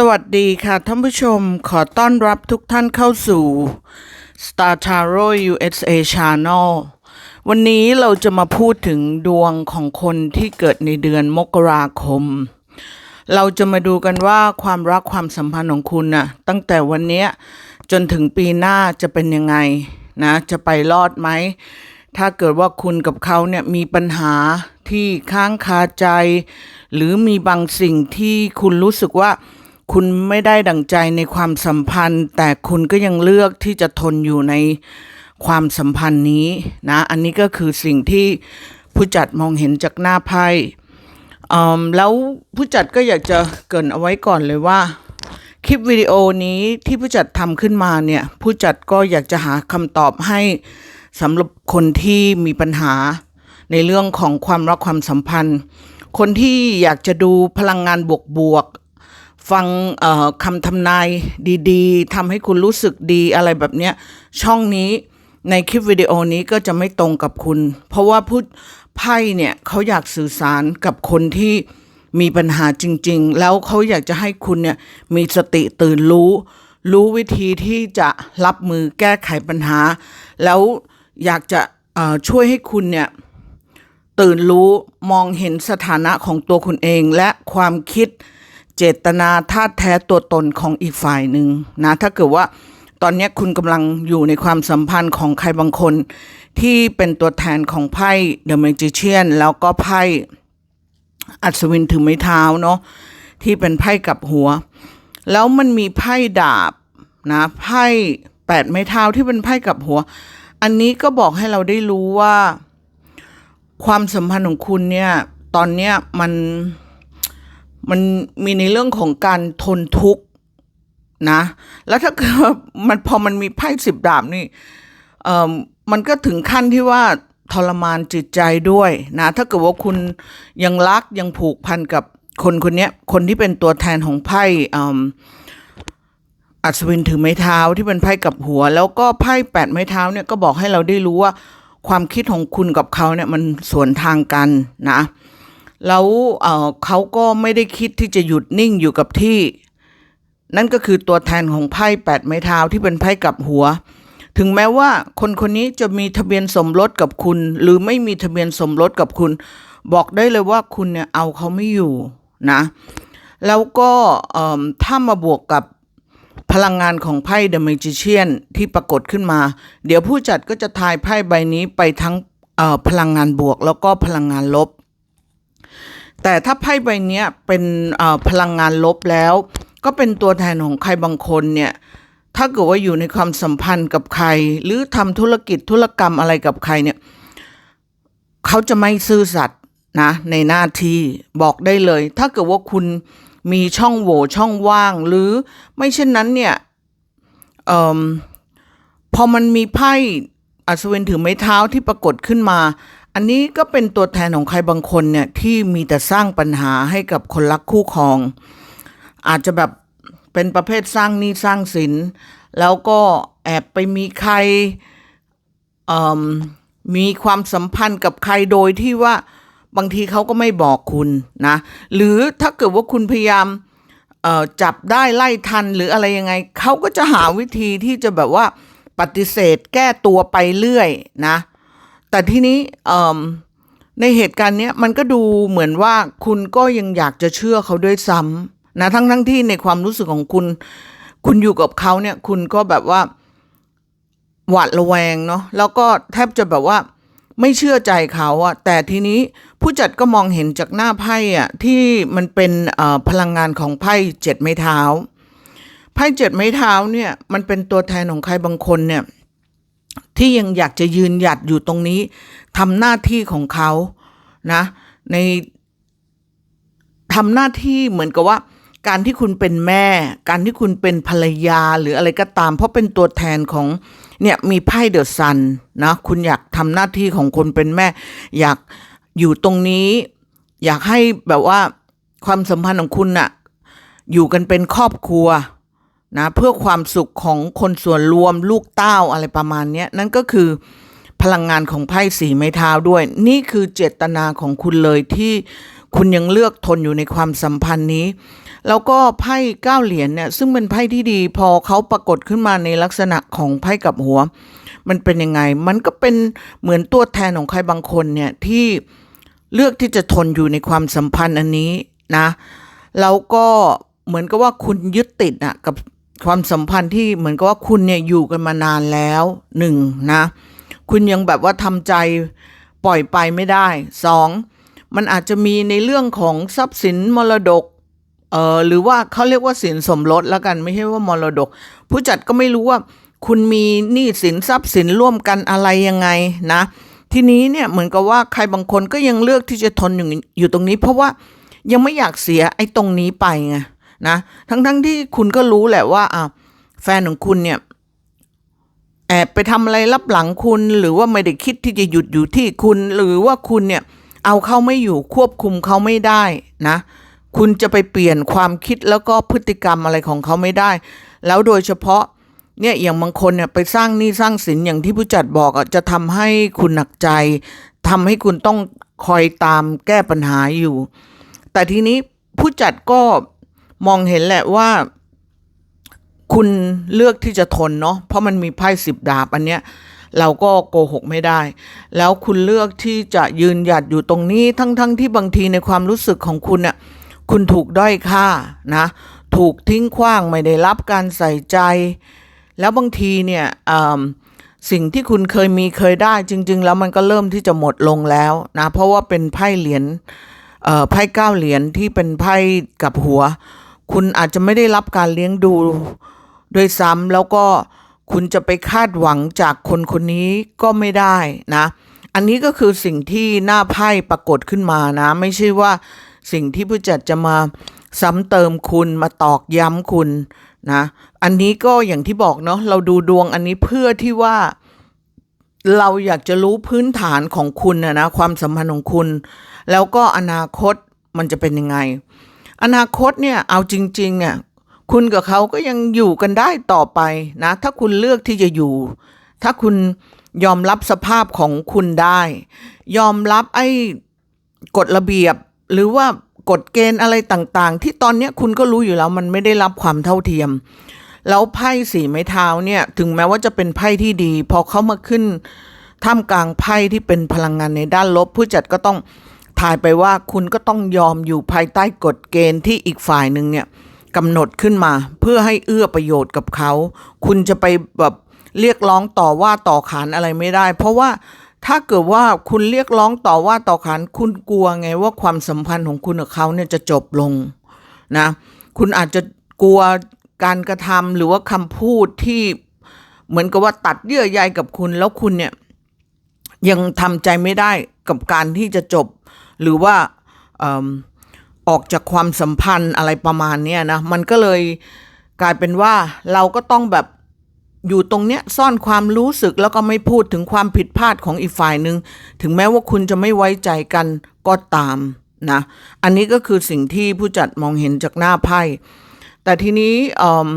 สวัสดีค่ะท่านผู้ชมขอต้อนรับทุกท่านเข้าสู่ Star Taro USA Channel วันนี้เราจะมาพูดถึงดวงของคนที่เกิดในเดือนมกราคม เราจะมาดูกันว่าความรักความสัมพันธ์ของคุณน่ะตั้งแต่วันนี้จนถึงปีหน้าจะเป็นยังไงนะจะไปรอดไหม ถ้าเกิดว่าคุณกับเขาเนี่ยมีปัญหาที่ค้างคาใจ หรือมีบางสิ่งที่คุณรู้สึกว่า คุณไม่ได้ดั่งใจในความสัมพันธ์ แต่คุณก็ยังเลือกที่จะทนอยู่ในความสัมพันธ์นี้นะ อันนี้ก็คือสิ่งที่ผู้จัดมองเห็นจากหน้าไพ่อืมแล้วผู้จัดก็อยากจะเกินเอาไว้ก่อนเลยว่า คลิปวิดีโอนี้ที่ผู้จัดทำขึ้นมาเนี่ย ผู้จัดก็อยากจะหาคำตอบให้สำหรับคนที่มีปัญหาในเรื่องของความรักความสัมพันธ์ คนที่อยากจะดูพลังงานบวก ฟังคำทำนายดีๆทำให้คุณรู้สึกดีอะไรแบบเนี้ยช่องนี้ในคลิปวิดีโอนี้ก็จะไม่ตรงกับคุณ เพราะว่าพูดไพ่เนี่ยเขาอยากสื่อสารกับคนที่มีปัญหาจริง ๆ แล้วเขาอยากจะให้คุณเนี่ยมีสติตื่นรู้ รู้วิธีที่จะรับมือแก้ไขปัญหา แล้วอยากจะช่วยให้คุณเนี่ยตื่นรู้มองเห็นสถานะของตัวคุณเองและความคิด เจตนาท่าแท้ตัวตนของอีกฝ่ายหนึ่งนะถ้าเกิดว่าตอนนี้คุณกำลังอยู่ในความสัมพันธ์ของใครบางคน ที่เป็นตัวแทนของไพ่ The Magician แล้วก็ไพ่อัศวินถือไม้เท้าเนาะที่เป็นไพ่กับหัว แล้วมันมีไพ่ดาบนะไพ่แปดไม้เท้าที่เป็นไพ่กับหัว อันนี้ก็บอกให้เราได้รู้ว่า ความสัมพันธ์ของคุณเนี่ย ตอนเนี้ยมัน มันมีในเรื่องของการทนทุกข์นะ แล้วถ้าเกิดมันพอมันมีไพ่สิบดาบนี่เอ่อมันก็ถึงขั้นที่ว่าทรมานจิตใจด้วยนะ ถ้าเกิดว่าคุณยังรักยังผูกพันกับคนคนนี้คนที่เป็นตัวแทนของไพ่อัศวินถือไม้เท้าที่เป็นไพ่กับหัว แล้วก็ไพ่แปดไม้เท้าเนี่ยก็บอกให้เราได้รู้ว่าความคิดของคุณกับเขาเนี่ยมันสวนทางกันนะ แล้วเเขาก็ไม่ได้คิดที่จะหยุดนิ่งอยู่กับที่ นั่นก็คือตัวแทนของไพ่แปดไม้เท้าที่เป็นไพ่กับหัว ถึงแม้ว่าคนคนนี้จะมีทะเบียนสมรสกับคุณ หรือไม่มีทะเบียนสมรสกับคุณ บอกได้เลยว่าคุณเนี่ยเอาเขาไม่อยู่นะ แล้วก็ถ้ามาบวกกับพลังงานของไพ่ The Magician ที่ปรากฏขึ้นมา เดี๋ยวผู้จัดก็จะทายไพ่ใบนี้ไปทั้งพลังงานบวก แล้วก็พลังงานลบ แต่ถ้าไพ่ใบนี้เป็นพลังงานลบแล้ว ก็เป็นตัวแทนของใครบางคนเนี่ยถ้าเกิดว่าอยู่ในความสัมพันธ์กับใคร หรือทำธุรกิจธุรกรรมอะไรกับใครเนี่ยเขาจะไม่ซื่อสัตย์นะในหน้าที่บอกได้เลย ถ้าเกิดว่าคุณมีช่องโหว่ช่องว่าง หรือไม่เช่นนั้นเนี่ยออพอมันมีไพ่อัศวินถือไม้เท้าที่ปรากฏขึ้นมา อันนี้ก็เป็นตัวแทนของใครบางคนเนี่ยที่มีแต่สร้างปัญหาให้กับคนรักคู่ครอง อาจจะแบบเป็นประเภทสร้างหนี้สร้างสิน แล้วก็แอบไปมีใครมมีความสัมพันธ์กับใครโดยที่ว่าบางทีเขาก็ไม่บอกคุณนะ หรือถ้าเกิดว่าคุณพยายามจับได้ไล่ทันหรืออะไรยังไง เขาก็จะหาวิธีที่จะแบบว่าปฏิเสธแก้ตัวไปเรื่อยนะ แต่ทีนี้ในเหตุการณ์เนี้ยมันก็ดูเหมือนว่าคุณก็ยังอยากจะเชื่อเขาด้วยซ้ำนะทั้งทั้งที่ในความรู้สึกของคุณ คุณอยู่กับเขาเนี่ย คุณก็แบบว่า หวาดระแวงเนาะแล้วก็แทบจะแบบว่าไม่เชื่อใจเขาอะแต่ทีนี้ผู้จัดก็มองเห็นจากหน้าไพ่อะที่มันเป็นพลังงานของไพ่เจ็ดไม้เท้า ไพ่เจ็ดไม้เท้าเนี่ย มันเป็นตัวแทนของใครบางคนเนี่ย ที่ยังอยากจะยืนหยัดอยู่ตรงนี้ทำหน้าที่ของเขานะในทำหน้าที่เหมือนกับว่า การที่คุณเป็นแม่ การที่คุณเป็นภรรยาหรืออะไรก็ตาม เพราะเป็นตัวแทนของเนี่ยมีไพ่เดอะซันนะคุณอยากทำหน้าที่ของคนเป็นแม่ อยากอยู่ตรงนี้ อยากให้แบบว่าความสัมพันธ์ของคุณน่ะอยู่กันเป็นครอบครัว นะเพื่อความสุขของคนส่วนรวมลูกเต้าอะไรประมาณนี้นั่นก็คือพลังงานของไพ่สีไม้เท้าด้วย นี่คือเจตนาของคุณเลยที่คุณยังเลือกทนอยู่ในความสัมพันธ์นี้ แล้วก็ไพ่เก้าเหรียญเนี่ยซึ่งเป็นไพ่ที่ดีพอเขาปรากฏขึ้นมาในลักษณะของไพ่กับหัว มันเป็นยังไง มันก็เป็นเหมือนตัวแทนของใครบางคนเนี่ยที่เลือกที่จะทนอยู่ในความสัมพันธ์อันนี้นะแล้วก็เหมือนกับว่าคุณยึดติดอะกับ ความสัมพันธ์ที่เหมือนกับว่าคุณเนี่ยอยู่กันมานานแล้วหนึ่งนะคุณยังแบบว่าทำใจปล่อยไปไม่ได้สองมันอาจจะมีในเรื่องของทรัพย์สินมรดกเอ่อหรือว่าเขาเรียกว่าสินสมรสแล้วกันไม่ใช่ว่ามรดก ผู้จัดก็ไม่รู้ว่า คุณมีหนี้สินทรัพย์สินร่วมกันอะไรยังไงนะ ทีนี้เนี่ยเหมือนกับว่าใครบางคนก็ยังเลือกที่จะทนอยู่อยู่ตรงนี้ เพราะว่ายังไม่อยากเสียไอ้ตรงนี้ไปไง นะทั้งๆทที่คุณก็รู้แหละว่าอะแฟนของคุณเนี่ยแอบไปทำอะไรรับหลังคุณ หรือว่าไม่ได้คิดที่จะหยุดอยู่ที่คุณ หรือว่าคุณเนี่ยเอาเขาไม่อยู่ควบคุมเขาไม่ได้นะ คุณจะไปเปลี่ยนความคิดแล้วก็พฤติกรรมอะไรของเขาไม่ได้ แล้วโดยเฉพาะเนี่ยอย่างบางคนเนี่ยไปสร้างหนี้สร้างสินอย่างที่ผู้จัดบอกอะจะทำให้คุณหนักใจทำให้คุณต้องคอยตามแก้ปัญหาอยู่ แต่ทีนี้ผู้จัดก็ มองเห็นแหละว่าคุณเลือกที่จะทนเนาะเพราะมันมีไพ่สิบดาบอันเนี้ยเราก็โกหกไม่ได้ แล้วคุณเลือกที่จะยืนหยัดอยู่ตรงนี้ทั้งๆทที่บางทีในความรู้สึกของคุณน่ะคุณถูกด้อยค่านะ ถูกทิ้งขว้างไม่ได้รับการใส่ใจ แล้วบางทีเนี่ยสิ่งที่คุณเคยมีเคยได้จริง ๆ แล้วมันก็เริ่มที่จะหมดลงแล้วนะ เพราะว่าเป็นไพ่เหรียญไพ่เก้าเหรียญที่เป็นไพ่กับหัว คุณอาจจะไม่ได้รับการเลี้ยงดูด้วยซ้ำแล้วก็คุณจะไปคาดหวังจากคนคนนี้ก็ไม่ได้นะ อันนี้ก็คือสิ่งที่หน้าไพ่ปรากฏขึ้นมานะ ไม่ใช่ว่าสิ่งที่ผู้จัดจะมาซ้ำเติมคุณมาตอกย้ำคุณนะ อันนี้ก็อย่างที่บอกเนาะเราดูดวงอันนี้เพื่อที่ว่า เราอยากจะรู้พื้นฐานของคุณนะนะความสัมพันธ์ของคุณ แล้วก็อนาคตมันจะเป็นยังไง อนาคตเนี่ยเอาจริงๆเนี่ยคุณกับเขาก็ยังอยู่กันได้ต่อไปนะ ถ้าคุณเลือกที่จะอยู่ ถ้าคุณยอมรับสภาพของคุณได้ ยอมรับไอ้กฎระเบียบหรือว่ากฎเกณฑ์อะไรต่างๆ ที่ตอนนี้คุณก็รู้อยู่แล้วมันไม่ได้รับความเท่าเทียม แล้วไพ่สีไม้เท้าเนี่ยถึงแม้ว่าจะเป็นไพ่ที่ดี พอเขามาขึ้นท่ามกลางไพ่ที่เป็นพลังงานในด้านลบ ผู้จัดก็ต้อง ถ่ายไปว่าคุณก็ต้องยอมอยู่ภายใต้กฎเกณฑ์ที่อีกฝ่ายหนึ่งเนี่ยกำหนดขึ้นมาเพื่อให้เอื้อประโยชน์กับเขา คุณจะไปแบบเรียกร้องต่อว่าต่อขานอะไรไม่ได้ เพราะว่าถ้าเกิดว่าคุณเรียกร้องต่อว่าต่อขานคุณกลัวไงว่าความสัมพันธ์ของคุณกับเขาเนี่ยจะจบลงนะคุณอาจจะกลัวการกระทำหรือว่าคำพูดที่เหมือนกับว่าตัดเยื่อใยกับคุณแล้วคุณเนี่ยยังทำใจไม่ได้กับการที่จะจบ หรือว่าออกจากความสัมพันธ์อะไรประมาณเนี้ยนะ มันก็เลยกลายเป็นว่าเราก็ต้องแบบอยู่ตรงเนี้ยซ่อนความรู้สึกแล้วก็ไม่พูดถึงความผิดพลาดของอีกฝ่ายหนึ่งถึงแม้ว่าคุณจะไม่ไว้ใจกันก็ตามนะ อันนี้ก็คือสิ่งที่ผู้จัดมองเห็นจากหน้าไพ่ แต่ทีนี้เอิ่ม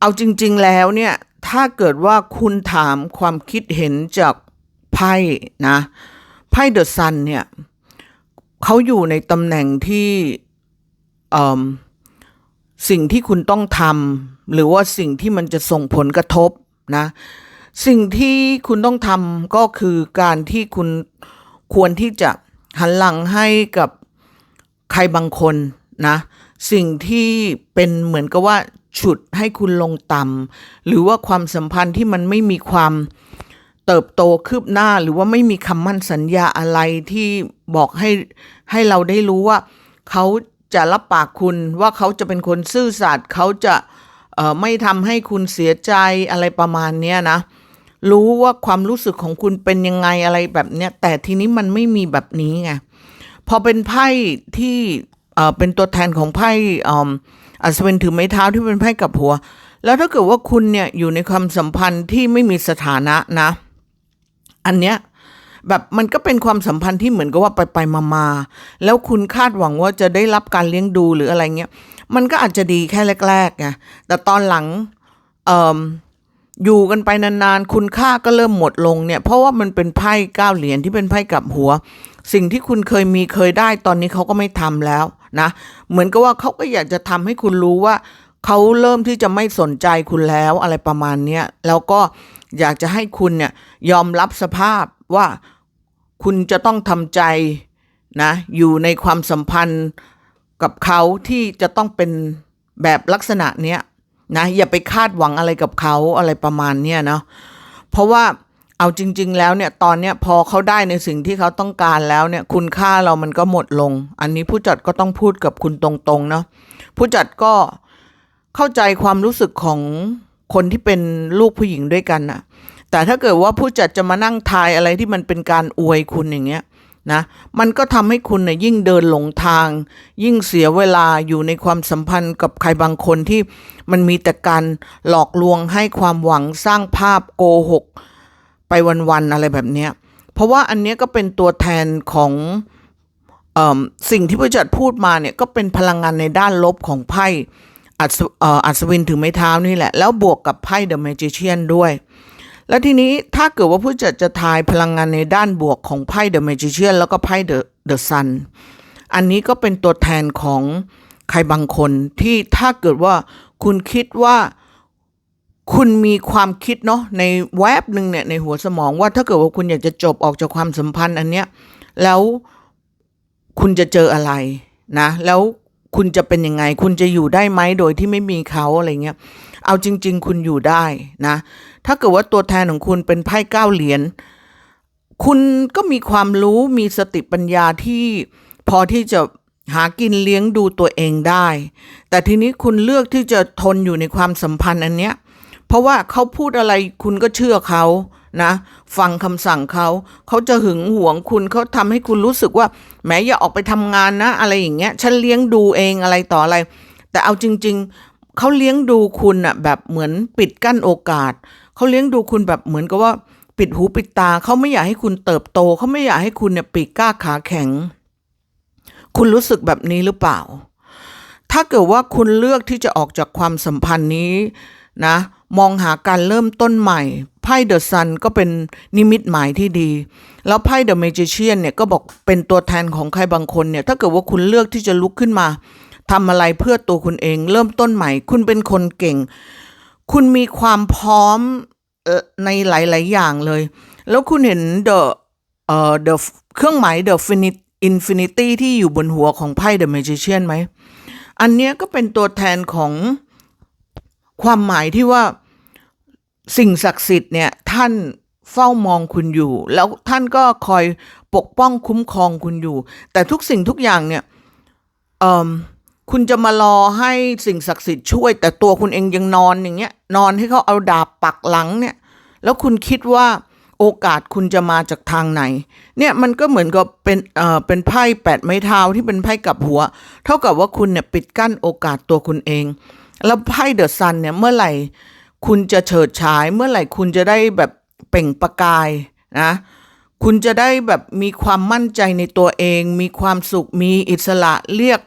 เอาจริง ๆแล้วเนี่ย ถ้าเกิดว่าคุณถามความคิดเห็นจากไพ่นะ ไพ่เดอะซันเนี่ย เขาอยู่ในตำแหน่งที่สิ่งที่คุณต้องทำหรือว่าสิ่งที่มันจะส่งผลกระทบนะ สิ่งที่คุณต้องทำก็คือการที่คุณควรที่จะหันหลังให้กับใครบางคนนะ สิ่งที่เป็นเหมือนกับว่าฉุดให้คุณลงต่ำหรือว่าความสัมพันธ์ที่มันไม่มีความ เติบโตคืบหน้าหรือว่าไม่มีคำมั่นสัญญาอะไรที่บอกให้ให้เราได้รู้ว่า เขาจะรับปากคุณว่าเขาจะเป็นคนซื่อสัตย์เขาจะไม่ทำให้คุณเสียใจอะไรประมาณนี้นะ รู้ว่าความรู้สึกของคุณเป็นยังไงอะไรแบบเนี้ยแต่ทีนี้มันไม่มีแบบนี้ไงพอเป็นไพ่ที่เป็นตัวแทนของไพ่อัศวินถือไม้เท้าที่เป็นไพ่กับหัว แล้วถ้าเกิดว่าคุณเนี่ยอยู่ในความสัมพันธ์ที่ไม่มีสถานะนะ อันเนี้ยแบบมันก็เป็นความสัมพันธ์ที่เหมือนกับว่าไปไปมามาแล้วคุณคาดหวังว่าจะได้รับการเลี้ยงดูหรืออะไรเงี้ย มันก็อาจจะดีแค่แรกๆไงแต่ตอนหลังเอ่ออยู่กันไปนานๆ คุณค่าก็เริ่มหมดลงเนี่ย เพราะว่ามันเป็นไพ่เก้าเหรียญที่เป็นไพ่กับหัว สิ่งที่คุณเคยมีเคยได้ตอนนี้เขาก็ไม่ทำแล้วนะ เหมือนกับว่าเขาก็อยากจะทำให้คุณรู้ว่าเขาเริ่มที่จะไม่สนใจคุณแล้วอะไรประมาณเนี้ยแล้วก็ อยากจะให้คุณเนี่ยยอมรับสภาพว่าคุณจะต้องทำใจนะอยู่ในความสัมพันธ์กับเขาที่จะต้องเป็นแบบลักษณะเนี้ยนะอย่าไปคาดหวังอะไรกับเขาอะไรประมาณเนี้ยเนาะเพราะว่าเอาจริง ๆ แล้วเนี่ยตอนเนี้ยพอเขาได้ในสิ่งที่เขาต้องการแล้วเนี่ยคุณค่าเรามันก็หมดลง อันนี้ผู้จัดก็ต้องพูดกับคุณตรงๆเนาะผู้จัดก็เข้าใจความรู้สึกของ คนที่เป็นลูกผู้หญิงด้วยกันนะแต่ถ้าเกิดว่าผู้จัดจะมานั่งทายอะไรที่มันเป็นการอวยคุณอย่างเงี้ยนะ มันก็ทำให้คุณเนี่ยยิ่งเดินหลงทาง ยิ่งเสียเวลาอยู่ในความสัมพันธ์กับใครบางคนที่มันมีแต่การหลอกลวงให้ความหวังสร้างภาพโกหก ไปวันๆอะไรแบบเนี้ย เพราะว่าอันเนี้ยก็เป็นตัวแทนของสิ่งที่ผู้จัดพูดมาเนี่ยก็เป็นพลังงานในด้านลบของไพ่ อัศเอ่ออัศวินถือไม้เท้านี่แหละ แล้วบวกกับไพ่เดอะแมจิเชียนด้วย แล้วทีนี้ถ้าเกิดว่าผู้จัดจะทายพลังงานในด้านบวกของไพ่เดอะแมจิเชียนแล้วก็ไพ่เดอะเดอะซันอันนี้ก็เป็นตัวแทนของใครบางคนที่ถ้าเกิดว่าคุณคิดว่าคุณมีความคิดเนาะในแวบหนึ่งเนี่ยในหัวสมองว่าถ้าเกิดว่าคุณอยากจะจบออกจากความสัมพันธ์อันเนี้ยแล้วคุณจะเจออะไรนะ แล้ว คุณจะเป็นยังไง คุณจะอยู่ได้ไหมโดยที่ไม่มีเขาอะไรเงี้ย เอาจริง ๆ คุณอยู่ได้นะ ถ้าเกิดว่าตัวแทนของคุณเป็นไพ่เก้าเหรียญ คุณก็มีความรู้มีสติปัญญาที่พอที่จะหากินเลี้ยงดูตัวเองได้ แต่ทีนี้คุณเลือกที่จะทนอยู่ในความสัมพันธ์อันเนี้ย เพราะว่าเขาพูดอะไรคุณก็เชื่อเขา นะ ฟังคำสั่งเขา เขาจะหึงหวงคุณเขาทำให้คุณรู้สึกว่าแหมอย่าออกไปทำงานนะ อะไรอย่างเงี้ย ฉันเลี้ยงดูเองอะไรต่ออะไร แต่เอาจริง ๆ เขาเลี้ยงดูคุณอะแบบเหมือนปิดกั้นโอกาส เขาเลี้ยงดูคุณแบบเหมือนกับว่าปิดหูปิดตา เขาไม่อยากให้คุณเติบโต เขาไม่อยากให้คุณเนี่ยปีกกล้าขาแข็ง คุณรู้สึกแบบนี้หรือเปล่า ถ้าเกิดว่าคุณเลือกที่จะออกจากความสัมพันธ์นี้นะ มองหาการเริ่มต้นใหม่ ไพ่เดอะซันก็เป็นนิมิตหมายที่ดี แล้วไพ่เดอะเมจิเชียนเนี่ยก็บอกเป็นตัวแทนของใครบางคนเนี่ย ถ้าเกิดว่าคุณเลือกที่จะลุกขึ้นมาทำอะไรเพื่อตัวคุณเอง เริ่มต้นใหม่ คุณเป็นคนเก่ง คุณมีความพร้อมออในหลาย ๆ อย่างเลย แล้วคุณเห็นเดอะเอ่อ the เครื่องหมาย the infinity ที่อยู่บนหัวของไพ่ the magician ไหม อันเนี้ยก็เป็นตัวแทนของ ความหมายที่ว่าสิ่งศักดิ์สิทธิ์เนี่ยท่านเฝ้ามองคุณอยู่ แล้วท่านก็คอยปกป้องคุ้มครองคุณอยู่ แต่ทุกสิ่งทุกอย่างเนี่ยคุณจะมารอให้สิ่งศักดิ์สิทธิ์ช่วย แต่ตัวคุณเองยังนอนอย่างเงี้ยนอนให้เขาเอาดาบปักหลังเนี่ย แล้วคุณคิดว่าโอกาสคุณจะมาจากทางไหน เนี่ยมันก็เหมือนกับเป็นเอ่อเป็นไพ่แปดไม้เท้าที่เป็นไพ่กลับหัว เท่ากับว่าคุณเนี่ยปิดกั้นโอกาสตัวคุณเอง แล้วไพ่เดอะซันเนี่ยเมื่อไหร่คุณจะเฉิดฉาย เมื่อไหร่คุณจะได้แบบเปล่งประกายนะคุณจะได้แบบมีความมั่นใจในตัวเอง มีความสุขมีอิสระเรียก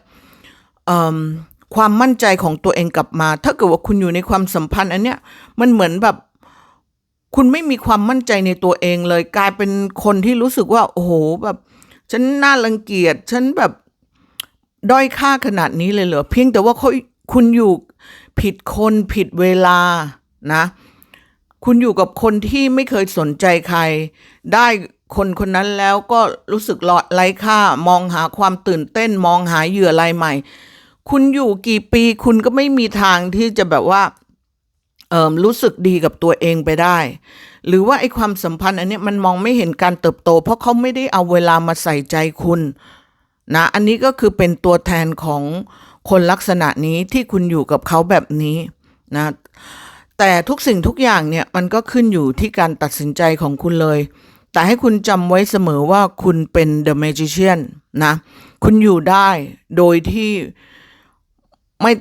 ความมั่นใจของตัวเองกลับมา ถ้าเกิดว่าคุณอยู่ในความสัมพันธ์ อันเนี้ยมันเหมือนแบบ คุณไม่มีความมั่นใจในตัวเองเลย กลายเป็นคนที่รู้สึกว่า โอ้โหแบบ ฉันน่ารังเกียจฉันแบบด้อยค่าขนาดนี้เลยเหรอเพียงแต่ว่าเขาคุณอยู่ ผิดคนผิดเวลานะ คุณอยู่กับคนที่ไม่เคยสนใจใคร ได้คนคนนั้นแล้วก็รู้สึกหลอดไร้ค่ามองหาความตื่นเต้นมองหาเหยื่อรายใหม่ คุณอยู่กี่ปีคุณก็ไม่มีทางที่จะแบบว่าเอ่อรู้สึกดีกับตัวเองไปได้ หรือว่าไอ้ความสัมพันธ์อันนี้มันมองไม่เห็นการเติบโต เพราะเขาไม่ได้เอาเวลามาใส่ใจคุณนะอันนี้ก็คือเป็นตัวแทนของ คนลักษณะนี้ที่คุณอยู่กับเขาแบบนี้นะแต่ทุกสิ่งทุกอย่างเนี่ยมันก็ขึ้นอยู่ที่การตัดสินใจของคุณเลย แต่ให้คุณจำไว้เสมอว่าคุณเป็น the magician นะ คุณอยู่ได้โดยที่ไม่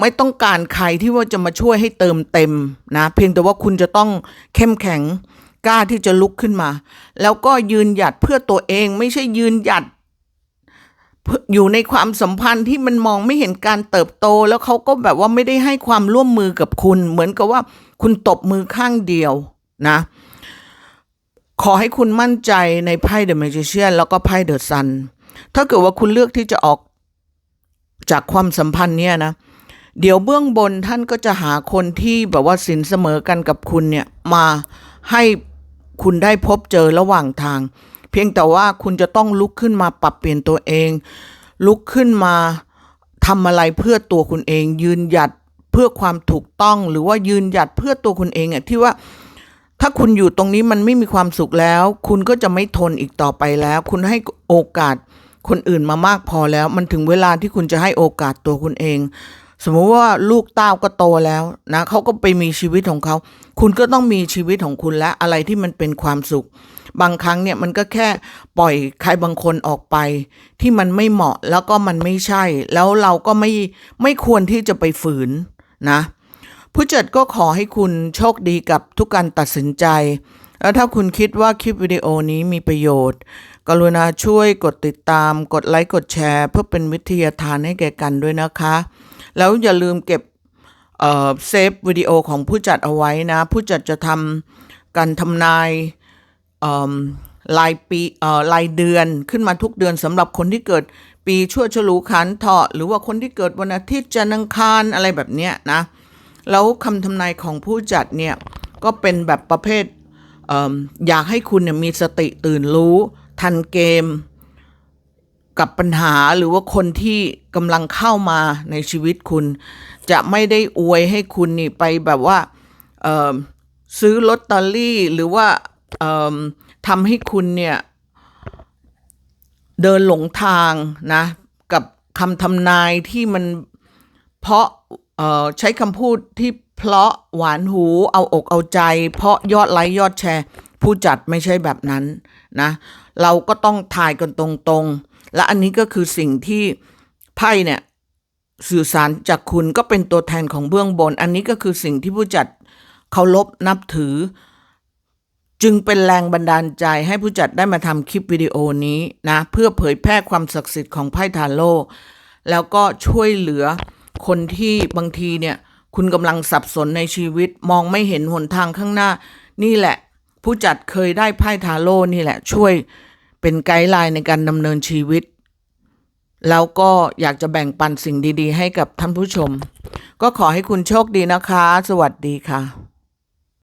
ไม่ต้องการใครที่ว่าจะมาช่วยให้เติมเต็มนะ เพียงแต่ว่าคุณจะต้องเข้มแข็งกล้าที่จะลุกขึ้นมา แล้วก็ยืนหยัดเพื่อตัวเองไม่ใช่ยืนหยัด อยู่ในความสัมพันธ์ที่มันมองไม่เห็นการเติบโต แล้วเขาก็แบบว่าไม่ได้ให้ความร่วมมือกับคุณ เหมือนกับว่าคุณตบมือข้างเดียวนะ ขอให้คุณมั่นใจในไพ่ The Magician แล้วก็ไพ่ The Sun ถ้าเกิดว่าคุณเลือกที่จะออกจากความสัมพันธ์เนี่ยนะ เดี๋ยวเบื้องบนท่านก็จะหาคนที่แบบว่าสินเสมอกันกับคุณเนี่ยมาให้คุณได้พบเจอระหว่างทาง เพียงแต่ว่าคุณจะต้องลุกขึ้นมาปรับเปลี่ยนตัวเอง ลุกขึ้นมาทำอะไรเพื่อตัวคุณเอง ยืนหยัดเพื่อความถูกต้องหรือว่ายืนหยัดเพื่อตัวคุณเองอะที่ว่าถ้าคุณอยู่ตรงนี้มันไม่มีความสุขแล้ว คุณก็จะไม่ทนอีกต่อไปแล้ว คุณให้โอกาสคนอื่นมามากพอแล้ว มันถึงเวลาที่คุณจะให้โอกาสตัวคุณเอง สมมุติว่าลูกเต้าก็โตแล้วนะเขาก็ไปมีชีวิตของเขา คุณก็ต้องมีชีวิตของคุณและอะไรที่มันเป็นความสุข บางครั้งเนี่ยมันก็แค่ปล่อยใครบางคนออกไป ที่มันไม่เหมาะแล้วก็มันไม่ใช่ แล้วเราก็ไม่ไม่ควรที่จะไปฝืนนะผู้จัดก็ขอให้คุณโชคดีกับทุกการตัดสินใจ แล้วถ้าคุณคิดว่าคลิปวิดีโอนี้มีประโยชน์ กรุณาช่วยกดติดตาม กดไลค์ กดแชร์ เพื่อเป็นวิทยาทานให้แก่กันด้วยนะคะ แล้วอย่าลืมเก็บเออเซฟวิดีโอของผู้จัดเอาไว้นะ ผู้จัดจะทำการทำนาย รายปีรายเดือนขึ้นมาทุกเดือนสำหรับคนที่เกิดปีชั่วฉลูขันเถาะหรือว่าคนที่เกิดวันอาทิตย์จันทร์อังคารอะไรแบบเนี้ยนะแล้วคำทำนายของผู้จัดเนี่ยก็เป็นแบบประเภทเออยากให้คุณเนี่ยมีสติตื่นรู้ ทันเกม กับปัญหาหรือว่าคนที่กำลังเข้ามาในชีวิตคุณ จะไม่ได้อวยให้คุณนี่ไปแบบว่าซื้อลอตเตอรี่หรือว่า ทำให้คุณเนี่ยเดินหลงทางนะ กับคำทำนายที่มันเพราะใช้คำพูดที่เพราะหวานหูเอาอกเอาใจ เพราะยอดไลค์ยอดแชร์ ผู้จัดไม่ใช่แบบนั้นนะ เราก็ต้องถ่ายกันตรงๆ และอันนี้ก็คือสิ่งที่ไพ่เนี่ยสื่อสารจากคุณก็เป็นตัวแทนของเบื้องบน อันนี้ก็คือสิ่งที่ผู้จัดเคารพนับถือ จึงเป็นแรงบันดาลใจให้ผู้จัดได้มาทำคลิปวิดีโอนี้นะเพื่อเผยแพร่ความศักดิ์สิทธิ์ของไพ่ทาโร่แล้วก็ช่วยเหลือคนที่บางทีเนี่ยคุณกำลังสับสนในชีวิตมองไม่เห็นหนทางข้างหน้า นี่แหละ ผู้จัดเคยได้ไพ่ทาโร่นี่แหละ ช่วยเป็นไกด์ไลน์ในการดำเนินชีวิต แล้วก็อยากจะแบ่งปันสิ่งดี ๆ ให้กับท่านผู้ชม ก็ขอให้คุณโชคดีนะคะ สวัสดีค่ะ